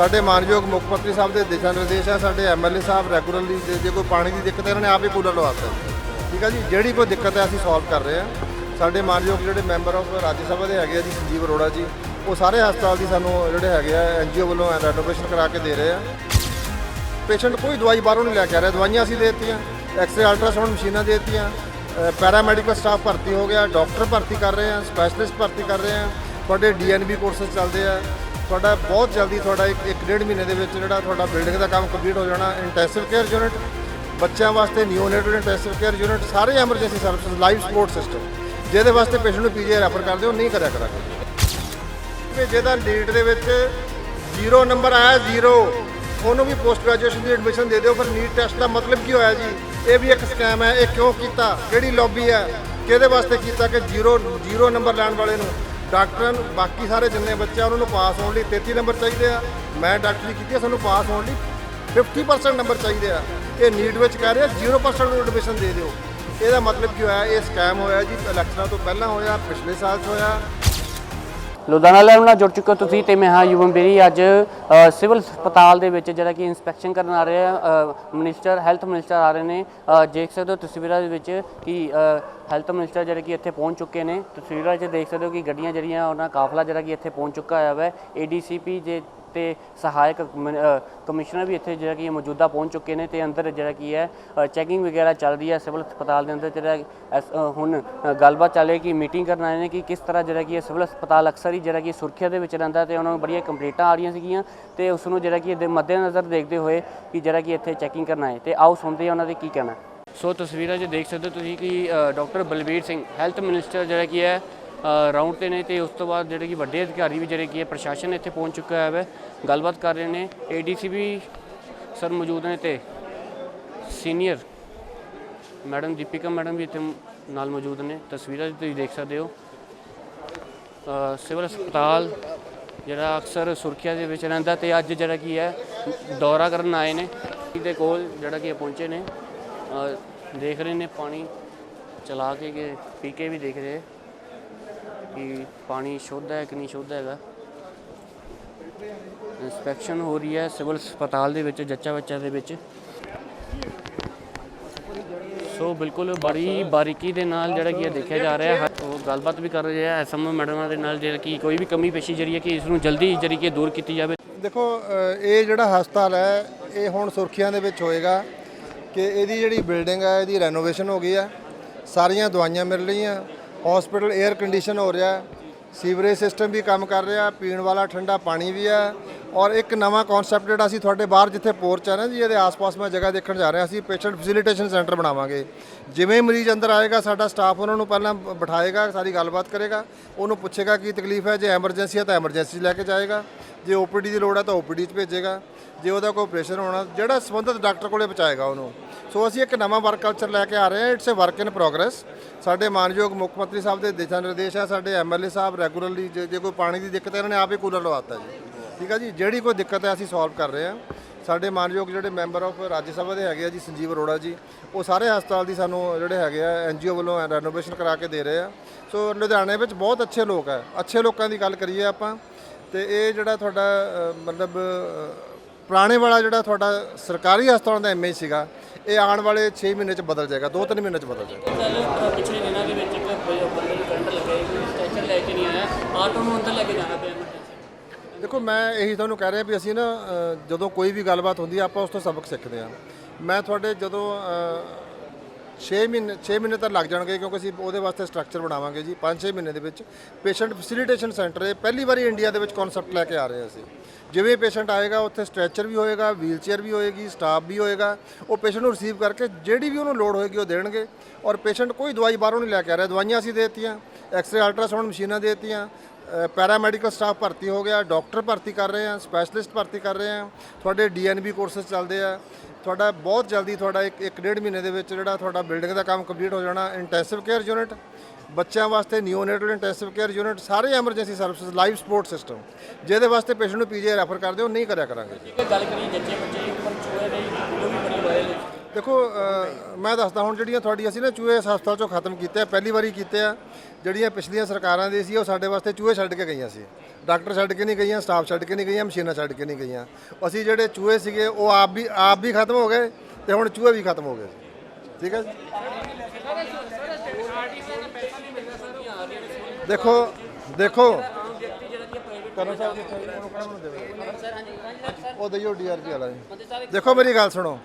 ਸਾਡੇ ਮਾਨਯੋਗ ਮੁੱਖ ਮੰਤਰੀ ਸਾਹਿਬ ਦੇ ਦਿਸ਼ਾ ਨਿਰਦੇਸ਼ ਆ, ਸਾਡੇ ਐਮਐਲਏ ਸਾਹਿਬ ਰੈਗੂਲਰਲੀ ਜੇ ਜੇ ਕੋਈ ਪਾਣੀ ਦੀ ਦਿੱਕਤ ਹੈ, ਇਹਨਾਂ ਨੇ ਆਪ ਹੀ ਕੂਲਰ ਲਵਾਤਾ ਠੀਕ ਆ ਜੀ? ਜਿਹੜੀ ਕੋਈ ਦਿੱਕਤ ਹੈ, ਅਸੀਂ ਸੋਲਵ ਕਰ ਰਹੇ ਹਾਂ ਸਾਡੇ ਮਾਨਯੋਗ ਜਿਹੜੇ ਮੈਂਬਰ ਆਫ ਰਾਜ ਸਭਾ ਦੇ ਹੈਗੇ ਆ ਜੀ, ਸੰਜੀਵ ਅਰੋੜਾ ਜੀ, ਉਹ ਸਾਰੇ ਹਸਪਤਾਲ ਦੀ ਸਾਨੂੰ ਜਿਹੜੇ ਹੈਗੇ ਆ ਐਨਜੀਓ ਵੱਲੋਂ ਰੈਨੋਵੇਸ਼ਨ ਕਰਾ ਕੇ ਦੇ ਰਹੇ ਆ। ਪੇਸ਼ੈਂਟ ਕੋਈ ਦਵਾਈ ਬਾਹਰੋਂ ਨਹੀਂ ਲੈ ਕੇ ਆ ਰਿਹਾ, ਦਵਾਈਆਂ ਅਸੀਂ ਦੇ ਦਿੱਤੀਆਂ, ਐਕਸਰੇ, ਅਲਟਰਾਸਾਊਂਡ ਮਸ਼ੀਨਾਂ ਦੇ ਦਿੱਤੀਆਂ ਪੈਰਾਮੈਡੀਕਲ ਸਟਾਫ ਭਰਤੀ ਹੋ ਗਿਆ, ਡਾਕਟਰ ਭਰਤੀ ਕਰ ਰਹੇ ਆ, ਸਪੈਸ਼ਲਿਸਟ ਭਰਤੀ ਕਰ ਰਹੇ ਆ, ਤੁਹਾਡੇ ਡੀਐਨਬੀ ਕੋਰਸਸ ਚੱਲਦੇ ਆ। ਤੁਹਾਡਾ ਬਹੁਤ ਜਲਦੀ ਤੁਹਾਡਾ ਇੱਕ ਇੱਕ ਡੇਢ ਮਹੀਨੇ ਦੇ ਵਿੱਚ ਜਿਹੜਾ ਤੁਹਾਡਾ ਬਿਲਡਿੰਗ ਦਾ ਕੰਮ ਕੰਪਲੀਟ ਹੋ ਜਾਣਾ ਇੰਟੈਂਸਿਵ ਕੇਅਰ ਯੂਨਿਟ ਬੱਚਿਆਂ ਵਾਸਤੇ ਨਿਓਨੇਟਲ ਇੰਟੈਂਸਿਵ ਕੇਅਰ ਯੂਨਿਟ ਸਾਰੇ emergency services life support system ਜਿਹਦੇ ਵਾਸਤੇ ਪੇਸ਼ੈਂਟ ਨੂੰ ਪੀਜੀ ਰੈਫਰ ਕਰਦੇ ਹੋ ਨਹੀਂ ਕਰਿਆ ਕਰਾਂਗੇ। ਜਿਹਦਾ ਨੀਟ ਦੇ ਵਿੱਚ ਜ਼ੀਰੋ ਨੰਬਰ ਆਇਆ ਜ਼ੀਰੋ ਉਹਨੂੰ ਵੀ ਪੋਸਟ ਗ੍ਰੈਜੂਏਸ਼ਨ ਦੀ ਐਡਮਿਸ਼ਨ ਦੇ ਦਿਓ ਪਰ ਨੀਟ ਟੈਸਟ ਦਾ ਮਤਲਬ ਕੀ ਹੋਇਆ ਜੀ? ਇਹ ਵੀ ਇੱਕ ਸਕੈਮ ਹੈ, ਇਹ ਕਿਉਂ ਕੀਤਾ? ਕਿਹੜੀ ਲੌਬੀ ਹੈ? ਕਿਹਦੇ ਵਾਸਤੇ ਕੀਤਾ ਕਿ ਜ਼ੀਰੋ ਜ਼ੀਰੋ ਨੰਬਰ ਲੈਣ ਵਾਲੇ ਨੂੰ? ਡਾਕਟਰਾਂ ਨੂੰ ਬਾਕੀ ਸਾਰੇ ਜਿੰਨੇ ਬੱਚੇ ਆ, ਉਹਨਾਂ ਨੂੰ ਪਾਸ ਹੋਣ ਲਈ 33 ਨੰਬਰ ਚਾਹੀਦੇ ਆ। ਮੈਂ ਡਾਕਟਰੀ ਕੀਤੀ ਆ, ਸਾਨੂੰ ਪਾਸ ਹੋਣ ਲਈ 50% ਨੰਬਰ ਚਾਹੀਦੇ ਆ। ਇਹ ਨੀਟ ਵਿੱਚ ਕਹਿ ਰਿਹਾ 0% ਨੂੰ ਐਡਮਿਸ਼ਨ ਦੇ ਦਿਓ। ਇਹਦਾ ਮਤਲਬ ਕੀ ਹੋਇਆ, ਇਹ ਸਕੈਮ ਹੋਇਆ ਜੀ, ਇਲੈਕਸ਼ਨਾਂ ਤੋਂ ਪਹਿਲਾਂ ਹੋਇਆ, ਪਿਛਲੇ ਸਾਲ 'ਚ ਹੋਇਆ। ਲੁਧਿਆਣਾ ਲੈਵਲ ਨਾਲ ਜੁੜ ਚੁੱਕੇ ਹੋ ਤੁਸੀਂ ਤੇ ਮੈਂ ਹਾਂ ਯੁਵਨ ਬੇਰੀ। ਅੱਜ ਸਿਵਲ ਹਸਪਤਾਲ ਦੇ ਵਿੱਚ ਜਿਹੜਾ ਕਿ ਇਨਸਪੈਕਸ਼ਨ ਕਰਨ ਆ ਰਹੇ ਆ ਮਿਨਿਸਟਰ ਹੈਲਥ ਮਿਨਿਸਟਰ ਆ ਰਹੇ ਨੇ। ਦੇਖ ਸਕਦੇ ਹੋ ਤਸਵੀਰਾਂ ਦੇ ਵਿੱਚ ਕਿ ਹੈਲਥ ਮਿਨਿਸਟਰ ਜਿਹੜੇ ਕਿ ਇੱਥੇ ਪਹੁੰਚ ਚੁੱਕੇ ਨੇ ਤਸਵੀਰਾਂ 'ਚ ਦੇਖ ਸਕਦੇ ਹੋ ਕਿ ਗੱਡੀਆਂ ਜਿਹੜੀਆਂ ਉਹਨਾਂ ਕਾਫਲਾ ਜਿਹੜਾ ਕਿ ਇੱਥੇ ਪਹੁੰਚ ਚੁੱਕਾ ਹੋਇਆ ਹੈ ਏਡੀਸੀਪੀ ਜੇ ਤੇ ਸਹਾਇਕ ਕਮਿਸ਼ਨਰ ਵੀ ਇੱਥੇ ਜਿਹੜਾ ਕਿ ਮੌਜੂਦਾ ਪਹੁੰਚ ਚੁੱਕੇ ਨੇ ਤੇ ਅੰਦਰ ਜਿਹੜਾ ਕੀ ਹੈ ਚੈਕਿੰਗ ਵਗੈਰਾ ਚੱਲ ਰਹੀ ਹੈ, ਸਿਵਲ ਹਸਪਤਾਲ ਦੇ ਅੰਦਰ ਜਿਹੜਾ ਹੁਣ ਗੱਲਬਾਤ ਚੱਲ ਰਹੀ ਕਿ ਮੀਟਿੰਗ ਕਰਨ ਆਏ ਨੇ ਕਿ ਕਿਸ ਤਰ੍ਹਾਂ ਜਿਹੜਾ ਕਿ ਇਹ ਸਿਵਲ ਹਸਪਤਾਲ ਅਕਸਰ ਹੀ ਜਿਹੜਾ ਕਿ ਸੁਰੱਖਿਆ ਦੇ ਵਿੱਚ ਰਹਿੰਦਾ ਤੇ ਉਹਨਾਂ ਨੂੰ ਬੜੀਆਂ ਕੰਪਲੇਂਟਾਂ ਆ ਰਹੀਆਂ ਸੀਗੀਆਂ ਤੇ ਉਸ ਨੂੰ ਜਿਹੜਾ ਕਿ ਇਹਦੇ ਮੱਦੇਨਜ਼ਰ ਦੇਖਦੇ ਹੋਏ ਕਿ ਜਿਹੜਾ ਕਿ ਇੱਥੇ ਚੈਕਿੰਗ ਕਰਨ ਆਏ। ਤੇ ਆਓ ਸੁਣਦੇ ਹਾਂ ਉਹਨਾਂ ਦੇ ਕੀ ਕਹਿਣਾ। ਸੋ ਤਸਵੀਰਾਂ 'ਚ ਦੇਖ ਸਕਦੇ ਹੋ ਤੁਸੀਂ ਕਿ doctor Balbir Singh, health minister ਜਿਹੜਾ ਕੀ ਹੈ ਰਾਉਂਡ ਤੇ ਨੇ ਤੇ ਉਸ ਤੋਂ ਬਾਅਦ ਜਿਹੜੇ ਕਿ ਵੱਡੇ ਅਧਿਕਾਰੀ ਵੀ ਜਿਹੜੇ ਕੀ ਹੈ, ਪ੍ਰਸ਼ਾਸਨ ਇੱਥੇ ਪਹੁੰਚ ਚੁੱਕਾ ਹੈ ਗੱਲਬਾਤ ਕਰ ਰਹੇ ਨੇ ਏਡੀਸੀ ਵੀ ਸਰ ਮੌਜੂਦ ਨੇ ਤੇ ਸੀਨੀਅਰ ਮੈਡਮ ਦੀਪਿਕਾ ਮੈਡਮ ਵੀ ਇੱਥੇ ਨਾਲ ਮੌਜੂਦ ਨੇ। ਤਸਵੀਰਾਂ 'ਚ ਤੁਸੀਂ ਦੇਖ ਸਕਦੇ ਹੋ। ਸਿਵਲ ਹਸਪਤਾਲ ਜਿਹੜਾ ਅਕਸਰ ਸੁਰੱਖਿਆ ਦੇ ਵਿੱਚ ਰਹਿੰਦਾ ਤੇ ਅੱਜ ਜਿਹੜਾ ਕੀ ਹੈ, ਦੌਰਾ ਕਰਨ ਆਏ ਨੇ। ਦੇ ਕੋਲ ਜਿਹੜਾ ਕਿ ਪਹੁੰਚੇ ਨੇ। ਅ, ਦੇਖ ਰਹੇ ਨੇ ਪਾਣੀ ਚਲਾ ਕੇ ਕਿ ਪੀ ਕੇ ਵੀ ਦੇਖ ਰਹੇ ਕਿ ਪਾਣੀ ਸ਼ੁੱਧ ਹੈ ਕਿ ਨਹੀਂ ਸ਼ੁੱਧ ਹੈਗਾ। ਇਨਸਪੈਕਸ਼ਨ ਹੋ ਰਹੀ ਹੈ ਸਿਵਲ ਹਸਪਤਾਲ ਦੇ ਵਿੱਚ ਜੱਚਾ ਬੱਚਾ ਦੇ ਵਿੱਚ। ਸੋ ਬਿਲਕੁਲ ਬੜੀ ਬਾਰੀਕੀ ਦੇ ਨਾਲ ਜਿਹੜਾ ਕੀ ਦੇਖਿਆ ਜਾ ਰਿਹਾ ਹੈ। ਉਹ ਗੱਲਬਾਤ ਵੀ ਕਰ ਰਹੇ ਆ ਐਸਐਮਓ ਮੈਡਮਾਂ ਦੇ ਨਾਲ ਜਿਹੜਾ ਕਿ ਕੋਈ ਵੀ ਕਮੀ ਪੇਸ਼ੀ ਜਿਹੜੀ ਹੈ ਕਿ ਇਸ ਨੂੰ ਜਲਦੀ ਜਿਹੜੀ ਕਿ ਦੂਰ ਕੀਤੀ ਜਾਵੇ। ਦੇਖੋ ਇਹ ਜਿਹੜਾ ਹਸਪਤਾਲ ਹੈ ਇਹ ਹੁਣ ਸੁਰਖੀਆਂ ਦੇ ਵਿੱਚ ਹੋਏਗਾ। ਕਿ ਇਹਦੀ ਜਿਹੜੀ ਬਿਲਡਿੰਗ ਹੈ ਇਹਦੀ ਰੈਨੋਵੇਸ਼ਨ ਹੋ ਗਈ ਹੈ ਸਾਰੀਆਂ ਦਵਾਈਆਂ ਮਿਲ ਰਹੀਆਂ। ਹਸਪੀਟਲ 에ਅਰ ਕੰਡੀਸ਼ਨ ਹੋ ਰਿਹਾ। ਸੀਵਰੇਜ ਸਿਸਟਮ ਵੀ ਕੰਮ ਕਰ ਰਿਹਾ। ਪੀਣ ਵਾਲਾ ਠੰਡਾ ਪਾਣੀ ਵੀ ਹੈ ਔਰ ਇੱਕ ਨਵਾਂ ਕਨਸੈਪਟ ਜਿਹੜਾ ਅਸੀਂ ਤੁਹਾਡੇ ਬਾਹਰ ਜਿੱਥੇ ਪੋਰਚ ਹੈ ਨਾ ਜੀ, ਇਹਦੇ ਆਸ-ਪਾਸ ਮੈਂ ਜਗ੍ਹਾ ਦੇਖਣ ਜਾ ਰਿਹਾ ਅਸੀਂ ਪੇਸ਼ੈਂਟ ਫੈਸਿਲਿਟੇਸ਼ਨ ਸੈਂਟਰ ਬਣਾਵਾਂਗੇ। ਜਿਵੇਂ ਮਰੀਜ਼ ਅੰਦਰ ਆਏਗਾ, ਸਾਡਾ ਸਟਾਫ ਉਹਨਾਂ ਨੂੰ ਪਹਿਲਾਂ ਬਿਠਾਏਗਾ, ਸਾਰੀ ਗੱਲਬਾਤ ਕਰੇਗਾ, ਉਹਨੂੰ ਪੁੱਛੇਗਾ ਕੀ ਤਕਲੀਫ ਹੈ, ਜੇ ਐਮਰਜੈਂਸੀ ਹੈ ਤਾਂ ਐਮਰਜੈਂਸੀ 'ਚ ਲੈ ਕੇ ਜਾਏਗਾ, ਜੇ ਓਪੀਡੀ ਦੀ ਲੋੜ ਹੈ ਤਾਂ ਓਪੀਡੀ 'ਚ ਭੇਜੇਗਾ, ਜੇ ਉਹਦਾ ਕੋਈ ਆਪਰੇਸ਼ਨ ਹੋਣਾ, ਜਿਹੜਾ ਸੰਬੰਧਿਤ ਡਾਕਟਰ ਕੋਲੇ ਪਹੁੰਚਾਏਗਾ ਉਹਨੂੰ। ਸੋ ਅਸੀਂ ਇੱਕ ਨਵਾਂ ਵਰਕ ਕਲਚਰ ਲੈ ਕੇ ਆ ਰਹੇ ਹਾਂ it's a work in progress ਸਾਡੇ ਮਾਨਯੋਗ ਮੁੱਖ ਮੰਤਰੀ ਸਾਹਿਬ ਦੇ ਦਿਸ਼ਾ ਨਿਰਦੇਸ਼ ਹੈ, ਸਾਡੇ ਐਮਐਲਏ ਸਾਹਿਬ ਰੈਗੂਲਰਲੀ ਜੇ ਜੇ ਕੋਈ ਪਾਣੀ ਦੀ ਦਿੱਕਤ ਹੈ, ਇਹਨਾਂ ਨੇ ਆਪ ਹੀ ਕੂਲਰ ਲਵਾਤਾ ਜੀ। ਠੀਕ ਆ ਜੀ, ਜਿਹੜੀ ਕੋਈ ਦਿੱਕਤ ਹੈ, ਅਸੀਂ ਸੋਲਵ ਕਰ ਰਹੇ ਹਾਂ। ਸਾਡੇ ਮਾਨਯੋਗ ਜਿਹੜੇ ਮੈਂਬਰ ਆਫ ਰਾਜ ਸਭਾ ਦੇ ਹੈਗੇ ਆ ਜੀ, ਸੰਜੀਵ ਅਰੋੜਾ ਜੀ, ਉਹ ਸਾਰੇ ਹਸਪਤਾਲ ਦੀ ਸਾਨੂੰ ਜਿਹੜੇ ਹੈਗੇ ਆ ਐਨਜੀਓ ਵੱਲੋਂ ਰੈਨੋਵੇਸ਼ਨ ਕਰਾ ਕੇ ਦੇ ਰਹੇ ਆ। ਸੋ ਲੁਧਿਆਣੇ ਵਿੱਚ ਬਹੁਤ ਅੱਛੇ ਲੋਕ ਹੈ ਅੱਛੇ ਲੋਕਾਂ ਦੀ ਗੱਲ ਕਰੀਏ ਆਪਾਂ, ਤੇ ਇਹ ਜਿਹੜਾ ਤੁਹਾਡਾ ਮਤਲਬ ਪੁਰਾਣੇ ਵਾਲਾ ਜਿਹੜਾ ਤੁਹਾਡਾ ਸਰਕਾਰੀ ਹਸਪਤਾਲਾਂ ਦਾ ਇਮੇਜ ਸੀਗਾ, ਇਹ ਆਉਣ ਵਾਲੇ 6 ਮਹੀਨੇ ਚ ਬਦਲ ਜਾਏਗਾ 2-3 ਮਹੀਨੇ ਚ ਬਦਲ ਜਾਏਗਾ। ਪਿਛਲੇ ਦਿਨਾਂ ਦੇ ਵਿੱਚ ਇੱਕ ਬੰਦੇ ਨੂੰ ਕਰੰਟ ਲੱਗਾ ਸਟ੍ਰੈਚਰ ਲੈ ਕੇ ਨਹੀਂ ਆਇਆ, ਆਟੋ ਨੂੰ ਅੰਦਰ ਲੈ ਕੇ ਜਾਣਾ ਪਿਆ ਦੇਖੋ ਮੈਂ ਇਹੀ ਤੁਹਾਨੂੰ ਕਹਿ ਰਿਹਾ ਵੀ ਅਸੀਂ ਨਾ ਅ, ਜਦੋਂ ਕੋਈ ਵੀ ਗੱਲਬਾਤ ਹੁੰਦੀ ਆ ਆਪਾਂ ਉਸ ਤੋਂ ਸਬਕ ਸਿੱਖਦੇ ਆ। ਮੈਂ ਤੁਹਾਡੇ ਜਦੋਂ 6 ਮਹੀਨੇ 6 ਮਹੀਨੇ ਤਾਂ ਲੱਗ ਜਾਣਗੇ ਕਿਉਂਕਿ ਅਸੀਂ ਉਹਦੇ ਵਾਸਤੇ ਸਟਰਕਚਰ ਬਣਾਵਾਂਗੇ ਜੀ 5-6 ਮਹੀਨੇ ਦੇ ਵਿੱਚ। ਪੇਸ਼ੈਂਟ ਫੈਸਿਲਿਟੇਸ਼ਨ ਸੈਂਟਰ ਇਹ ਪਹਿਲੀ ਵਾਰੀ ਇੰਡੀਆ ਦੇ ਵਿੱਚ ਕਨਸੈਪਟ ਲੈ ਕੇ ਆ ਰਹੇ ਹਾਂ ਅਸੀਂ। ਜਿਵੇਂ ਪੇਸ਼ੈਂਟ ਆਏਗਾ ਉੱਥੇ ਸਟ੍ਰੈਚਰ ਵੀ ਹੋਏਗਾ ਵੀਲਚੇਅਰ ਵੀ ਹੋਏਗੀ ਸਟਾਫ ਵੀ ਹੋਏਗਾ। ਉਹ ਪੇਸ਼ੈਂਟ ਨੂੰ ਰਿਸੀਵ ਕਰਕੇ ਜਿਹੜੀ ਵੀ ਉਹਨੂੰ ਲੋੜ ਹੋਏਗੀ ਉਹ ਦੇਣਗੇ। ਔਰ ਪੇਸ਼ੈਂਟ ਕੋਈ ਦਵਾਈ ਬਾਹਰੋਂ ਨਹੀਂ ਲੈ ਕੇ ਆ ਰਿਹਾ। ਦਵਾਈਆਂ ਅਸੀਂ ਦੇ ਦਿੱਤੀਆਂ ਐਕਸਰੇ ਅਲਟਰਾਸਾਊਂਡ ਮਸ਼ੀਨਾਂ ਦੇ ਦਿੱਤੀਆਂ ਪੈਰਾਮੈਡੀਕਲ ਸਟਾਫ ਭਰਤੀ ਹੋ ਗਿਆ ਡਾਕਟਰ ਭਰਤੀ ਕਰ ਰਹੇ ਆ ਸਪੈਸ਼ਲਿਸਟ ਭਰਤੀ ਕਰ ਰਹੇ ਆ ਤੁਹਾਡੇ ਡੀਐਨਬੀ ਕੋਰਸਸ ਚੱਲਦੇ ਆ। ਤੁਹਾਡਾ ਬਹੁਤ ਜਲਦੀ ਤੁਹਾਡਾ ਇੱਕ ਇੱਕ ਡੇਢ ਮਹੀਨੇ ਦੇ ਵਿੱਚ ਜਿਹੜਾ ਤੁਹਾਡਾ ਬਿਲਡਿੰਗ ਦਾ ਕੰਮ ਕੰਪਲੀਟ ਹੋ ਜਾਣਾ। ਇੰਟੈਂਸਿਵ ਕੇਅਰ ਯੂਨਿਟ ਬੱਚਿਆਂ ਵਾਸਤੇ ਨਿਓਨੇਟਲ ਇੰਟੈਂਸਿਵ ਕੇਅਰ ਯੂਨਿਟ ਸਾਰੇ emergency services life support system ਜਿਹਦੇ ਵਾਸਤੇ ਪੇਸ਼ੈਂਟ ਨੂੰ ਪੀਜੀ ਰੈਫਰ ਕਰਦੇ ਹੋ ਨਹੀਂ ਕਰਿਆ ਕਰਾਂਗੇ। ਗੱਲ ਕਰੀ ਜੱਜੇ ਬੱਚੇ, ਇੱਕ ਪਰ ਚੋਏ ਦੇ ਵੀਡੀਓ ਵੀ ਬੜੀ ਵਾਇਰਲ ਦੇਖੋ ਮੈਂ ਦੱਸਦਾ ਹੁਣ ਜਿਹੜੀਆਂ ਤੁਹਾਡੀਆਂ ਸੀ ਨਾ ਚੂਹੇ ਇਸ ਹਸਪਤਾਲ ਚੋਂ ਖਤਮ ਕੀਤੇ ਆ, ਪਹਿਲੀ ਵਾਰੀ ਕੀਤੇ ਆ, ਜਿਹੜੀਆਂ ਪਿਛਲੀਆਂ ਸਰਕਾਰਾਂ ਦੇ ਸੀ, ਉਹ ਸਾਡੇ ਵਾਸਤੇ ਚੂਹੇ ਛੱਡ ਕੇ ਗਈਆਂ ਸੀ। ਡਾਕਟਰ ਛੱਡ ਕੇ ਨਹੀਂ ਗਈਆਂ, ਸਟਾਫ ਛੱਡ ਕੇ ਨਹੀਂ ਗਈਆਂ, ਮਸ਼ੀਨਾਂ ਛੱਡ ਕੇ ਨਹੀਂ ਗਈਆਂ। ਅਸੀਂ ਜਿਹੜੇ ਚੂਹੇ ਸੀਗੇ, ਉਹ ਆਪ ਵੀ ਆਪ ਵੀ ਖਤਮ ਹੋ ਗਏ ਤੇ ਹੁਣ ਚੂਹੇ ਵੀ ਖਤਮ ਹੋ ਗਏ ਠੀਕ ਹੈ ਜੀ? ਦੇਖੋ ਦੇਖੋ। ਕਰੋ ਸਾਹਿਬ ਕਿੱਥੇ ਜੀ? ਉਹ ਦਈਓ ਡੀਆਰਪੀ ਵਾਲਾ ਜੀ। ਦੇਖੋ ਮੇਰੀ ਗੱਲ ਸੁਣੋ।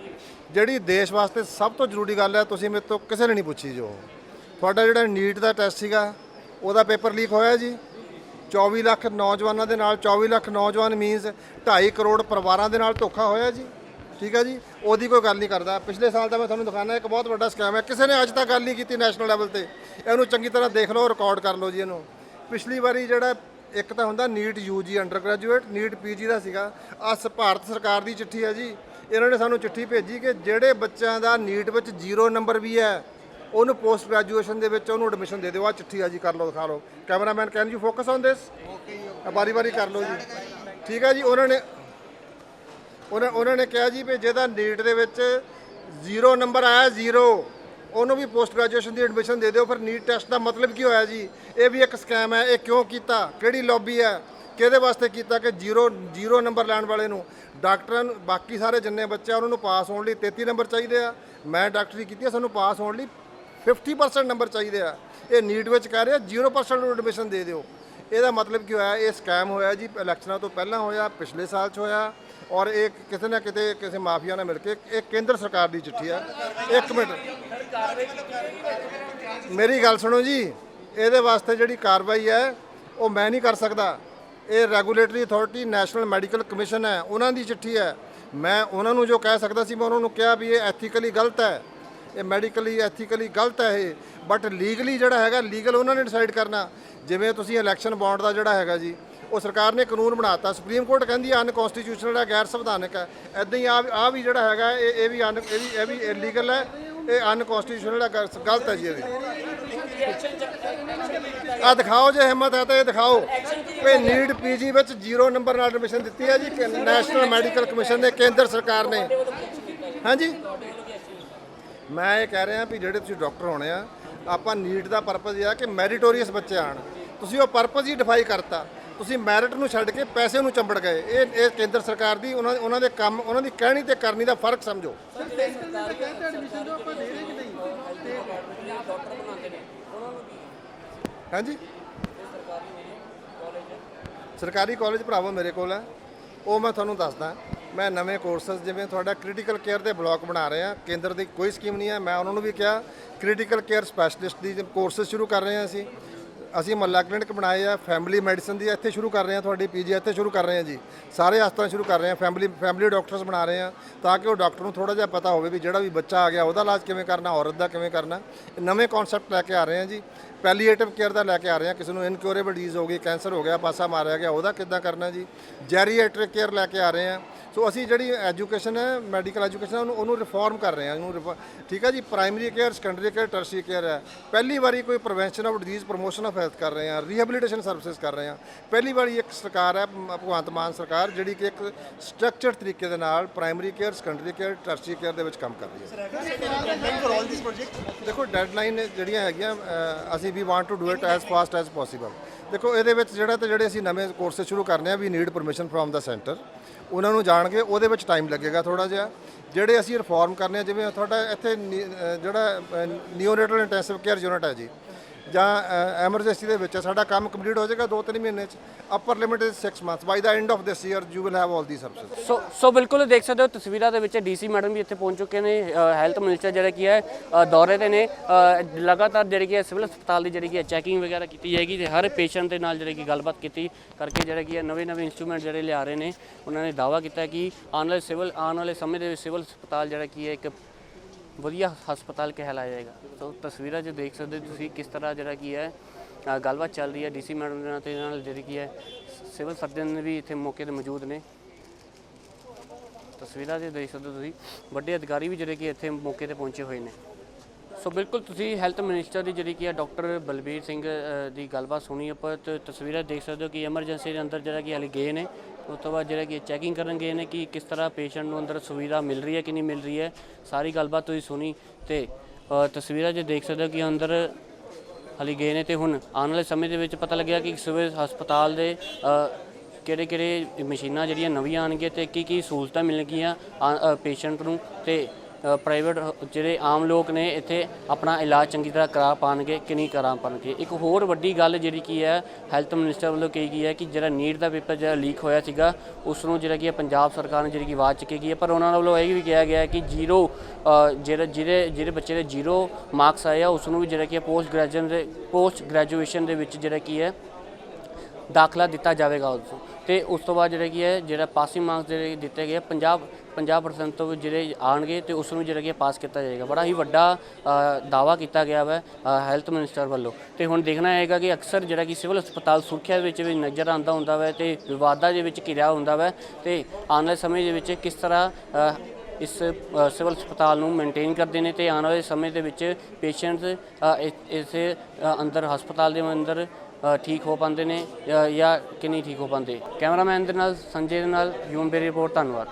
ਜਿਹੜੀ ਦੇਸ਼ ਵਾਸਤੇ ਸਭ ਤੋਂ ਜ਼ਰੂਰੀ ਗੱਲ ਹੈ, ਤੁਸੀਂ ਮੇਰੇ ਤੋਂ ਕਿਸੇ ਨੇ ਨਹੀਂ ਪੁੱਛੀ ਜੋ। ਤੁਹਾਡਾ ਜਿਹੜਾ ਨੀਟ ਦਾ ਟੈਸਟ ਸੀਗਾ, ਉਹਦਾ ਪੇਪਰ ਲੀਕ ਹੋਇਆ ਜੀ। 24 ਲੱਖ ਨੌਜਵਾਨਾਂ ਦੇ ਨਾਲ 24 ਲੱਖ ਨੌਜਵਾਨ ਮੀਨਸ 2.5 ਕਰੋੜ ਪਰਿਵਾਰਾਂ ਦੇ ਨਾਲ ਧੋਖਾ ਹੋਇਆ ਜੀ। ਠੀਕ ਹੈ ਜੀ? ਉਹਦੀ ਕੋਈ ਗੱਲ ਨਹੀਂ ਕਰਦਾ। ਪਿਛਲੇ ਸਾਲ ਦਾ ਮੈਂ ਤੁਹਾਨੂੰ ਦਿਖਾਣਾ ਇੱਕ ਬਹੁਤ ਵੱਡਾ ਸਕੈਮ ਹੈ। ਕਿਸੇ ਨੇ ਅੱਜ ਤੱਕ ਗੱਲ ਨਹੀਂ ਕੀਤੀ ਨੈਸ਼ਨਲ ਲੈਵਲ ਤੇ। ਇਹਨੂੰ ਚੰਗੀ ਤਰ੍ਹਾਂ ਦੇਖ ਲਓ ਰਿਕਾਰਡ ਕਰ ਲਓ ਜੀ ਇਹਨੂੰ। ਪਿਛਲੀ ਵਾਰੀ ਜਿਹੜਾ ਇੱਕ ਤਾਂ ਹੁੰਦਾ NEET UG undergraduate NEET PG ਦਾ ਸੀਗਾ। ਅਸ ਭਾਰਤ ਸਰਕਾਰ ਦੀ ਚਿੱਠੀ ਹੈ ਜੀ। ਇਹਨਾਂ ਨੇ ਸਾਨੂੰ ਚਿੱਠੀ ਭੇਜੀ ਕਿ ਜਿਹੜੇ ਬੱਚਿਆਂ ਦਾ ਨੀਟ ਵਿੱਚ ਜ਼ੀਰੋ ਨੰਬਰ ਵੀ ਹੈ, ਉਹਨੂੰ ਪੋਸਟ ਗ੍ਰੈਜੂਏਸ਼ਨ ਦੇ ਵਿੱਚ ਉਹਨੂੰ ਐਡਮਿਸ਼ਨ ਦੇ ਦਿਓ। ਆ ਚਿੱਠੀ ਆ ਜੀ, ਕਰ ਲਓ, ਦਿਖਾ ਲਓ। Cameraman can you focus on this okay ਬਾਰੀ ਬਾਰੀ ਕਰ ਲਓ ਜੀ। ਠੀਕ ਹੈ ਜੀ, ਉਹਨਾਂ ਨੇ ਉਹਨਾਂ ਉਹਨਾਂ ਨੇ ਕਿਹਾ ਜੀ ਵੀ ਜਿਹਦਾ ਨੀਟ ਦੇ ਵਿੱਚ ਜ਼ੀਰੋ ਨੰਬਰ ਆਇਆ, ਜ਼ੀਰੋ, ਉਹਨੂੰ ਵੀ ਪੋਸਟ ਗ੍ਰੈਜੂਏਸ਼ਨ ਦੀ ਐਡਮਿਸ਼ਨ ਦੇ ਦਿਓ। ਫਿਰ ਨੀਟ ਟੈਸਟ ਦਾ ਮਤਲਬ ਕੀ ਹੋਇਆ ਜੀ? ਇਹ ਵੀ ਇੱਕ ਸਕੈਮ ਹੈ, ਇਹ ਕਿਉਂ ਕੀਤਾ? ਕਿਹੜੀ ਲੌਬੀ ਹੈ? ਕਿਹਦੇ ਵਾਸਤੇ ਕੀਤਾ ਕਿ ਜ਼ੀਰੋ ਜ਼ੀਰੋ ਨੰਬਰ ਲੈਣ ਵਾਲੇ ਨੂੰ, ਡਾਕਟਰਾਂ ਨੂੰ, ਬਾਕੀ ਸਾਰੇ ਜਿੰਨੇ ਬੱਚੇ ਆ, ਉਹਨਾਂ ਨੂੰ ਪਾਸ ਹੋਣ ਲਈ 33 ਨੰਬਰ ਚਾਹੀਦੇ ਆ। ਮੈਂ ਡਾਕਟਰੀ ਕੀਤੀ ਆ, ਸਾਨੂੰ ਪਾਸ ਹੋਣ ਲਈ 50% ਨੰਬਰ ਚਾਹੀਦੇ ਆ। ਇਹ ਨੀਟ ਵਿੱਚ ਕਹਿ ਰਿਹਾ 0% ਨੂੰ ਐਡਮਿਸ਼ਨ ਦੇ ਦਿਓ। ਇਹਦਾ ਮਤਲਬ ਕੀ ਹੋਇਆ, ਇਹ ਸਕੈਮ ਹੋਇਆ ਜੀ, ਇਲੈਕਸ਼ਨਾਂ ਤੋਂ ਪਹਿਲਾਂ ਹੋਇਆ, ਪਿਛਲੇ ਸਾਲ 'ਚ ਹੋਇਆ, ਔਰ ਇਹ ਕਿਤੇ ਨਾ ਕਿਤੇ ਕਿਸੇ ਮਾਫੀਆ ਨਾਲ ਮਿਲ ਕੇ, ਇਹ ਕੇਂਦਰ ਸਰਕਾਰ ਦੀ ਚਿੱਠੀ ਆ। ਇੱਕ ਮਿੰਟ। ਮੇਰੀ ਗੱਲ ਸੁਣੋ ਜੀ, ਇਹਦੇ ਵਾਸਤੇ ਜਿਹੜੀ ਕਾਰਵਾਈ ਹੈ, ਉਹ ਮੈਂ ਨਹੀਂ ਕਰ ਸਕਦਾ। ਇਹ regulatory authority national medical commission ਹੈ, ਉਹਨਾਂ ਦੀ ਚਿੱਠੀ ਹੈ। ਮੈਂ ਉਹਨਾਂ ਨੂੰ ਜੋ ਕਹਿ ਸਕਦਾ ਸੀ, ਮੈਂ ਉਹਨਾਂ ਨੂੰ ਕਿਹਾ ਵੀ ਇਹ ਐਥੀਕਲੀ ਗਲਤ ਹੈ। ਇਹ ਮੈਡੀਕਲੀ ਐਥੀਕਲੀ ਗਲਤ ਹੈ ਇਹ। ਬਟ ਲੀਗਲੀ ਜਿਹੜਾ ਹੈਗਾ ਲੀਗਲ ਉਹਨਾਂ ਨੇ ਡਿਸਾਈਡ ਕਰਨਾ। ਜਿਵੇਂ ਤੁਸੀਂ ਇਲੈਕਸ਼ਨ ਬੌਂਡ ਦਾ ਜਿਹੜਾ ਹੈਗਾ ਜੀ, ਉਹ ਸਰਕਾਰ ਨੇ ਕਾਨੂੰਨ ਬਣਾਤਾ। ਸੁਪਰੀਮ ਕੋਰਟ ਕਹਿੰਦੀ ਹੈ ਅਨਕਨਸਟੀਟਿਊਸ਼ਨਲ ਹੈ, ਗੈਰ ਸੰਵਿਧਾਨਕ ਹੈ। ਐਦਾਂ ਹੀ ਆ ਆ ਵੀ ਜਿਹੜਾ ਹੈਗਾ, ਇਹ ਇਹ ਵੀ ਅਨ ਇਹ ਵੀ ਇਹ ਵੀ ਇਲੀਗਲ ਹੈ। ਇਹ ਅਨਕਨਸਟੀਟਿਊਸ਼ਨਲ ਹੈ, ਗਲਤ ਹੈ ਜੀ ਇਹ ਵੀ। ਆ ਦਿਖਾਓ ਜੇ ਹਿੰਮਤ ਹੈ ਤਾਂ ਇਹ ਦਿਖਾਓ ਵੀ ਨੀਟ ਪੀਜੀ ਵਿੱਚ ਜ਼ੀਰੋ ਨੰਬਰ ਨਾਲ ਐਡਮਿਸ਼ਨ ਦਿੱਤੀ ਹੈ ਜੀ ਨੈਸ਼ਨਲ ਮੈਡੀਕਲ ਕਮਿਸ਼ਨ ਨੇ ਕੇਂਦਰ ਸਰਕਾਰ ਨੇ ਹਾਂਜੀ ਮੈਂ ਇਹ ਕਹਿ ਰਿਹਾ ਵੀ ਜਿਹੜੇ ਤੁਸੀਂ ਡਾਕਟਰ ਹੋਣੇ ਆ ਆਪਾਂ ਨੀਟ ਦਾ ਪਰਪਸ ਇਹ ਆ ਕਿ ਮੈਰੀਟੋਰੀਅਸ ਬੱਚੇ ਆਣ ਤੁਸੀਂ ਉਹ ਪਰਪਸ ਹੀ ਡਿਫਾਈ ਕਰਤਾ ਤੁਸੀਂ ਮੈਰਿਟ ਨੂੰ ਛੱਡ ਕੇ ਪੈਸੇ ਨੂੰ ਚੰਬੜ ਗਏ ਇਹ ਇਹ ਕੇਂਦਰ ਸਰਕਾਰ ਦੀ ਉਹਨਾਂ ਉਹਨਾਂ ਦੇ ਕੰਮ ਉਹਨਾਂ ਦੀ ਕਹਿਣੀ ਤੇ ਕਰਨੀ ਦਾ ਫ਼ਰਕ ਸਮਝੋ ਹਾਂਜੀ? ਸਰਕਾਰੀ ਕਾਲਜ ਭਰਾਵੋ ਮੇਰੇ ਕੋਲ ਹੈ। ਉਹ ਮੈਂ ਤੁਹਾਨੂੰ ਦੱਸਦਾ। ਮੈਂ ਨਵੇਂ ਕੋਰਸਸ ਜਿਵੇਂ ਤੁਹਾਡਾ ਕ੍ਰਿਟੀਕਲ ਕੇਅਰ ਦੇ ਬਲਾਕ ਬਣਾ ਰਹੇ ਹਾਂ। ਕੇਂਦਰ ਦੀ ਕੋਈ ਸਕੀਮ ਨਹੀਂ ਹੈ। ਮੈਂ ਉਹਨਾਂ ਨੂੰ ਵੀ ਕਿਹਾ ਕ੍ਰਿਟੀਕਲ ਕੇਅਰ ਸਪੈਸ਼ਲਿਸਟ ਦੀ ਕੋਰਸਸ ਸ਼ੁਰੂ ਕਰ ਰਹੇ ਹਾਂ ਅਸੀਂ। ਅਸੀਂ ਮੱਲਾ ਕਲੀਨਿਕ ਬਣਾਏ ਆ ਫੈਮਿਲੀ ਮੈਡੀਸਨ ਦੀ ਇੱਥੇ ਸ਼ੁਰੂ ਕਰ ਰਹੇ ਹਾਂ ਤੁਹਾਡੀ, ਪੀਜੀ ਇੱਥੇ ਸ਼ੁਰੂ ਕਰ ਰਹੇ ਹਾਂ ਜੀ। ਸਾਰੇ ਹਸਪਤਾਲ ਸ਼ੁਰੂ ਕਰ ਰਹੇ ਹਾਂ ਫੈਮਿਲੀ ਫੈਮਿਲੀ ਡਾਕਟਰਸ ਬਣਾ ਰਹੇ ਹਾਂ ਤਾਂ ਕਿ ਉਹ ਡਾਕਟਰ ਨੂੰ ਥੋੜਾ ਜਿਹਾ ਪਤਾ ਹੋਵੇ ਵੀ ਜਿਹੜਾ ਵੀ ਬੱਚਾ ਆ ਗਿਆ, ਉਹਦਾ ਇਲਾਜ ਕਿਵੇਂ ਕਰਨਾ, ਔਰਤ ਦਾ ਕਿਵੇਂ ਕਰਨਾ। ਨਵੇਂ ਕਨਸੈਪਟ ਲੈ ਕੇ ਆ ਰਹੇ ਹਾਂ ਜੀ। ਪੈਲੀਏਟਿਵ ਕੇਅਰ ਦਾ ਲੈ ਕੇ ਆ ਰਹੇ ਹਾਂ ਕਿਸੇ ਨੂੰ ਇਨਕਿਉਰੇਬਲ ਡਿਜ਼ੀਜ਼ ਹੋ ਗਈ ਕੈਂਸਰ ਹੋ ਗਿਆ, ਪਾਸਾ ਮਾਰਿਆ ਗਿਆ, ਉਹਦਾ ਕਿੱਦਾਂ ਕਰਨਾ ਜੀ। ਜੈਰੀਏਟ੍ਰਿਕ ਕੇਅਰ ਲੈ ਕੇ ਆ ਰਹੇ ਹਾਂ ਸੋ ਅਸੀਂ ਜਿਹੜੀ ਐਜੂਕੇਸ਼ਨ ਹੈ ਮੈਡੀਕਲ ਐਜੂਕੇਸ਼ਨ ਉਹਨੂੰ ਉਹਨੂੰ ਰਿਫਾਰਮ ਕਰ ਰਹੇ ਹਾਂ ਉਹਨੂੰ ਰਿਫਾ- ਠੀਕ ਹੈ ਜੀ? Primary care secondary care tertiary care ਹੈ। ਪਹਿਲੀ ਵਾਰੀ ਕੋਈ prevention of disease promotion of health ਕਰ ਰਹੇ ਹਾਂ ਰੀਹੈਬਿਲਿਟੇਸ਼ਨ ਸਰਵਿਸਿਜ਼ ਕਰ ਰਹੇ ਹਾਂ। ਪਹਿਲੀ ਵਾਰੀ ਇੱਕ ਸਰਕਾਰ ਹੈ ਭਗਵੰਤ ਮਾਨ ਸਰਕਾਰ, ਜਿਹੜੀ ਕਿ ਇੱਕ ਸਟਰਕਚਰਡ ਤਰੀਕੇ ਦੇ ਨਾਲ primary care secondary care tertiary care ਦੇ ਵਿੱਚ ਕੰਮ ਕਰ ਰਹੀ ਹੈ। ਦੇਖੋ ਡੈਡਲਾਈਨ ਜਿਹੜੀਆਂ ਹੈਗੀਆਂ ਅਸੀਂ we want to do it as fast as possible ਦੇਖੋ, ਇਹਦੇ ਵਿੱਚ ਜਿਹੜਾ ਤੇ ਜਿਹੜੇ ਅਸੀਂ ਨਵੇਂ ਕੋਰਸ ਸ਼ੁਰੂ ਕਰਨੇ ਆ we need permission from the centre ਉਹਨਾਂ ਨੂੰ ਜਾਣ ਕੇ ਉਹਦੇ ਵਿੱਚ ਟਾਈਮ ਲੱਗੇਗਾ ਥੋੜਾ ਜਿਹਾ। ਜਿਹੜੇ ਅਸੀਂ ਰਿਫਾਰਮ ਕਰਨੇ ਆ ਜਿਵੇਂ ਤੁਹਾਡਾ ਇੱਥੇ ਨੀ- ਅ, ਜਿਹੜਾ ਨਿਓਨੇਟਲ ਇੰਟੈਂਸਿਵ ਕੇਅਰ ਯੂਨਿਟ ਹੈ ਜੀ ਜਾਂ ਐਮਰਜੈਂਸੀ ਦੇ ਵਿੱਚ ਸਾਡਾ ਕੰਮ ਕੰਪਲੀਟ ਹੋ ਜਾਏਗਾ 2-3 ਮਹੀਨੇ ਚ upper limit is 6 months by the end of this year you will have all the services so so ਬਿਲਕੁਲ ਦੇਖ ਸਕਦੇ ਹੋ, ਤਸਵੀਰਾਂ ਦੇ ਵਿੱਚ ਡੀਸੀ ਮੈਡਮ ਵੀ ਇੱਥੇ ਪਹੁੰਚ ਚੁੱਕੇ ਨੇ ਹੈਲਥ ਮਿਨਿਸਟਰ ਜਿਹੜਾ ਕੀ ਹੈ ਦੌਰੇ ਤੇ ਨੇ ਲਗਾਤਾਰ ਜਿਹੜੀ ਕੀ ਸਿਵਲ ਹਸਪਤਾਲ ਦੀ ਜਿਹੜੀ ਕੀ ਚੈਕਿੰਗ ਵਗੈਰਾ ਕੀਤੀ ਜਾਏਗੀ ਤੇ ਹਰ ਪੇਸ਼ੈਂਟ ਦੇ ਨਾਲ ਜਿਹੜੀ ਕੀ ਗੱਲਬਾਤ ਕੀਤੀ ਕਰਕੇ ਜਿਹੜਾ ਕੀ ਹੈ ਨਵੇਂ ਨਵੇਂ ਇੰਸਟਰੂਮੈਂਟ ਜਿਹੜੇ ਲਿਆ ਰਹੇ ਨੇ, ਉਹਨਾਂ ਨੇ ਦਾਅਵਾ ਕੀਤਾ ਕਿ ਆਉਣ ਵਾਲੇ ਸਿਵਲ, ਆਉਣ ਵਾਲੇ ਸਮੇਂ ਦੇ ਵਿੱਚ ਸਿਵਲ ਹਸਪਤਾਲ ਜਿਹੜਾ ਕੀ ਹੈ, ਇੱਕ ਵਧੀਆ ਹਸਪਤਾਲ ਕਹਿਲਾਇਆ ਜਾਏਗਾ। ਸੋ ਤਸਵੀਰਾਂ 'ਚ ਦੇਖ ਸਕਦੇ ਹੋ ਤੁਸੀਂ ਕਿਸ ਤਰ੍ਹਾਂ ਜਿਹੜਾ ਕੀ ਹੈ ਅ, ਗੱਲਬਾਤ ਚੱਲ ਰਹੀ ਹੈ ਡੀਸੀ ਮੈਡਮ ਦੇ ਨਾਲ ਤੇ ਨਾਲ ਜਿਹੜੀ ਕੀ ਹੈ ਸਿਵਲ ਸਰਜਨ ਵੀ ਇੱਥੇ ਮੌਕੇ ਤੇ ਮੌਜੂਦ ਨੇ। ਤਸਵੀਰਾਂ 'ਚ ਦੇਖ ਸਕਦੇ ਹੋ ਤੁਸੀਂ ਵੱਡੇ ਅਧਿਕਾਰੀ ਵੀ ਜਿਹੜੇ ਕਿ ਇੱਥੇ ਮੌਕੇ ਤੇ ਪਹੁੰਚੇ ਹੋਏ ਨੇ। ਸੋ ਬਿਲਕੁਲ ਤੁਸੀਂ ਹੈਲਥ ਮਿਨਿਸਟਰ ਦੀ ਜਿਹੜੀ ਕੀ ਹੈ ਡਾਕਟਰ ਬਲਬੀਰ ਸਿੰਘ ਅ, ਦੀ ਗੱਲਬਾਤ ਸੁਣੀ ਆਪਾਂ ਤੇ ਤਸਵੀਰਾਂ ਦੇਖ ਸਕਦੇ ਹੋ ਕਿ ਐਮਰਜੈਂਸੀ ਦੇ ਅੰਦਰ ਜਿਹੜਾ ਕਿ ਹਾਲੇ ਗਏ ਨੇ। ਉਸ ਤੋਂ ਬਾਅਦ ਜਿਹੜਾ ਕਿ ਚੈਕਿੰਗ ਕਰਨ ਗਏ ਨੇ ਕਿ ਕਿਸ ਤਰ੍ਹਾਂ ਪੇਸ਼ੈਂਟ ਨੂੰ ਅੰਦਰ ਸੁਵਿਧਾ ਮਿਲ ਰਹੀ ਹੈ ਕਿ ਨਹੀਂ ਮਿਲ ਰਹੀ ਹੈ। ਸਾਰੀ ਗੱਲਬਾਤ ਤੁਸੀਂ ਸੁਣੀ ਤੇ ਅ, ਤਸਵੀਰਾਂ 'ਚ ਦੇਖ ਸਕਦੇ ਹੋ ਕਿ ਅੰਦਰ ਹਾਲੀ ਗਏ ਨੇ ਤੇ ਹੁਣ ਆਉਣ ਵਾਲੇ ਸਮੇਂ ਦੇ ਵਿੱਚ ਪਤਾ ਲੱਗਿਆ ਕਿ ਸਿਵਲ ਹਸਪਤਾਲ ਦੇ ਕਿਹੜੇ ਕਿਹੜੇ ਮਸ਼ੀਨਾਂ ਜਿਹੜੀਆਂ ਨਵੀਆਂ ਆਉਣਗੀਆਂ ਤੇ ਕੀ ਕੀ ਸਹੂਲਤਾਂ ਮਿਲਣਗੀਆਂ ਪੇਸ਼ੈਂਟ ਨੂੰ ਤੇ ਪ੍ਰਾਈਵੇਟ ਜਿਹੜੇ ਆਮ ਲੋਕ ਨੇ, ਇੱਥੇ ਆਪਣਾ ਇਲਾਜ ਚੰਗੀ ਤਰ੍ਹਾਂ ਕਰਾ ਪਾਣਗੇ ਕਿ ਨਹੀਂ ਕਰਾ ਪਾਣਗੇ। ਇੱਕ ਹੋਰ ਵੱਡੀ ਗੱਲ ਜਿਹੜੀ ਕੀ ਹੈ ਹੈਲਥ ਮਿਨਿਸਟਰ ਵੱਲੋਂ ਕਹੀ ਗਈ ਹੈ ਕਿ ਜਿਹੜਾ ਨੀਟ ਦਾ ਪੇਪਰ ਜਿਹੜਾ ਲੀਕ ਹੋਇਆ ਸੀਗਾ ਉਸ ਨੂੰ ਜਿਹੜਾ ਕੀ ਪੰਜਾਬ ਸਰਕਾਰ ਨੇ ਜਿਹੜੀ ਕੀ ਆਵਾਜ਼ ਚੱਕੀ ਗਈ ਹੈ, ਪਰ ਉਹਨਾਂ ਵੱਲੋਂ ਇਹ ਵੀ ਕਿਹਾ ਗਿਆ ਕਿ ਜ਼ੀਰੋ ਜਿਹੜਾ, ਜਿਹੜੇ ਜਿਹੜੇ ਬੱਚੇ ਦੇ ਜ਼ੀਰੋ ਮਾਰਕਸ ਆਏ ਆ ਉਸ ਨੂੰ ਵੀ ਜਿਹੜਾ ਕੀ ਪੋਸਟ ਗ੍ਰੈਜੂਏਸ਼ਨ ਦੇ ਪੋਸਟ ਗ੍ਰੈਜੂਏਸ਼ਨ ਦੇ ਵਿੱਚ ਜਿਹੜਾ ਕੀ ਹੈ, ਦਾਖਲਾ ਦਿੱਤਾ ਜਾਵੇਗਾ ਉਸ ਨੂੰ ਤੇ ਉਸ ਤੋਂ ਬਾਅਦ ਜਿਹੜਾ ਕੀ ਹੈ, ਜਿਹੜਾ ਪਾਸਿੰਗ ਮਾਰਕਸ ਜਿਹੜੇ ਦਿੱਤੇ ਗਏ 50 50% ਤੋਂ ਵੀ ਜਿਹੜੇ ਆਣਗੇ ਤੇ ਉਸ ਨੂੰ ਜਿਹੜਾ ਕਿ ਪਾਸ ਕੀਤਾ ਜਾਏਗਾ। ਬੜਾ ਹੀ ਵੱਡਾ ਦਾਵਾ ਕੀਤਾ ਗਿਆ ਹੈ ਹੈਲਥ ਮਿਨਿਸਟਰ ਵੱਲੋਂ। ਤੇ ਹੁਣ ਦੇਖਣਾ ਹੈਗਾ ਕਿ ਅਕਸਰ ਜਿਹੜਾ ਕਿ ਸਿਵਲ ਹਸਪਤਾਲ ਸੁਰੱਖਿਆ ਵਿੱਚ ਵੀ ਨਜ਼ਰ ਆਉਂਦਾ ਹੁੰਦਾ ਵਾ ਤੇ ਵਿਵਾਦਾਂ ਦੇ ਵਿੱਚ ਘਿਰਿਆ ਹੁੰਦਾ ਵਾ ਤੇ ਆਉਣ ਵਾਲੇ ਸਮੇਂ ਦੇ ਵਿੱਚ ਕਿਸ ਤਰ੍ਹਾਂ ਇਸ ਸਿਵਲ ਹਸਪਤਾਲ ਨੂੰ ਮੇਨਟੇਨ ਕਰਦੇ ਨੇ ਤੇ ਆਉਣ ਵਾਲੇ ਸਮੇਂ ਦੇ ਵਿੱਚ ਪੇਸ਼ੈਂਟਸ ਇਸ ਅ, ਅੰਦਰ ਹਸਪਤਾਲ ਦੇ ਅੰਦਰ ਠੀਕ ਹੋ ਪਾਉਂਦੇ ਨੇ ਜਾਂ- ਜਾਂ ਕਿ ਨਹੀਂ ਠੀਕ ਹੋ ਪਾਉਂਦੇ। ਕੈਮਰਾਮੈਨ ਦੇ ਨਾਲ ਸੰਜੇ ਦੇ ਨਾਲ ਯੂਮ ਬੇਰੀ ਰਿਪੋਰਟ ਧੰਨਵਾਦ।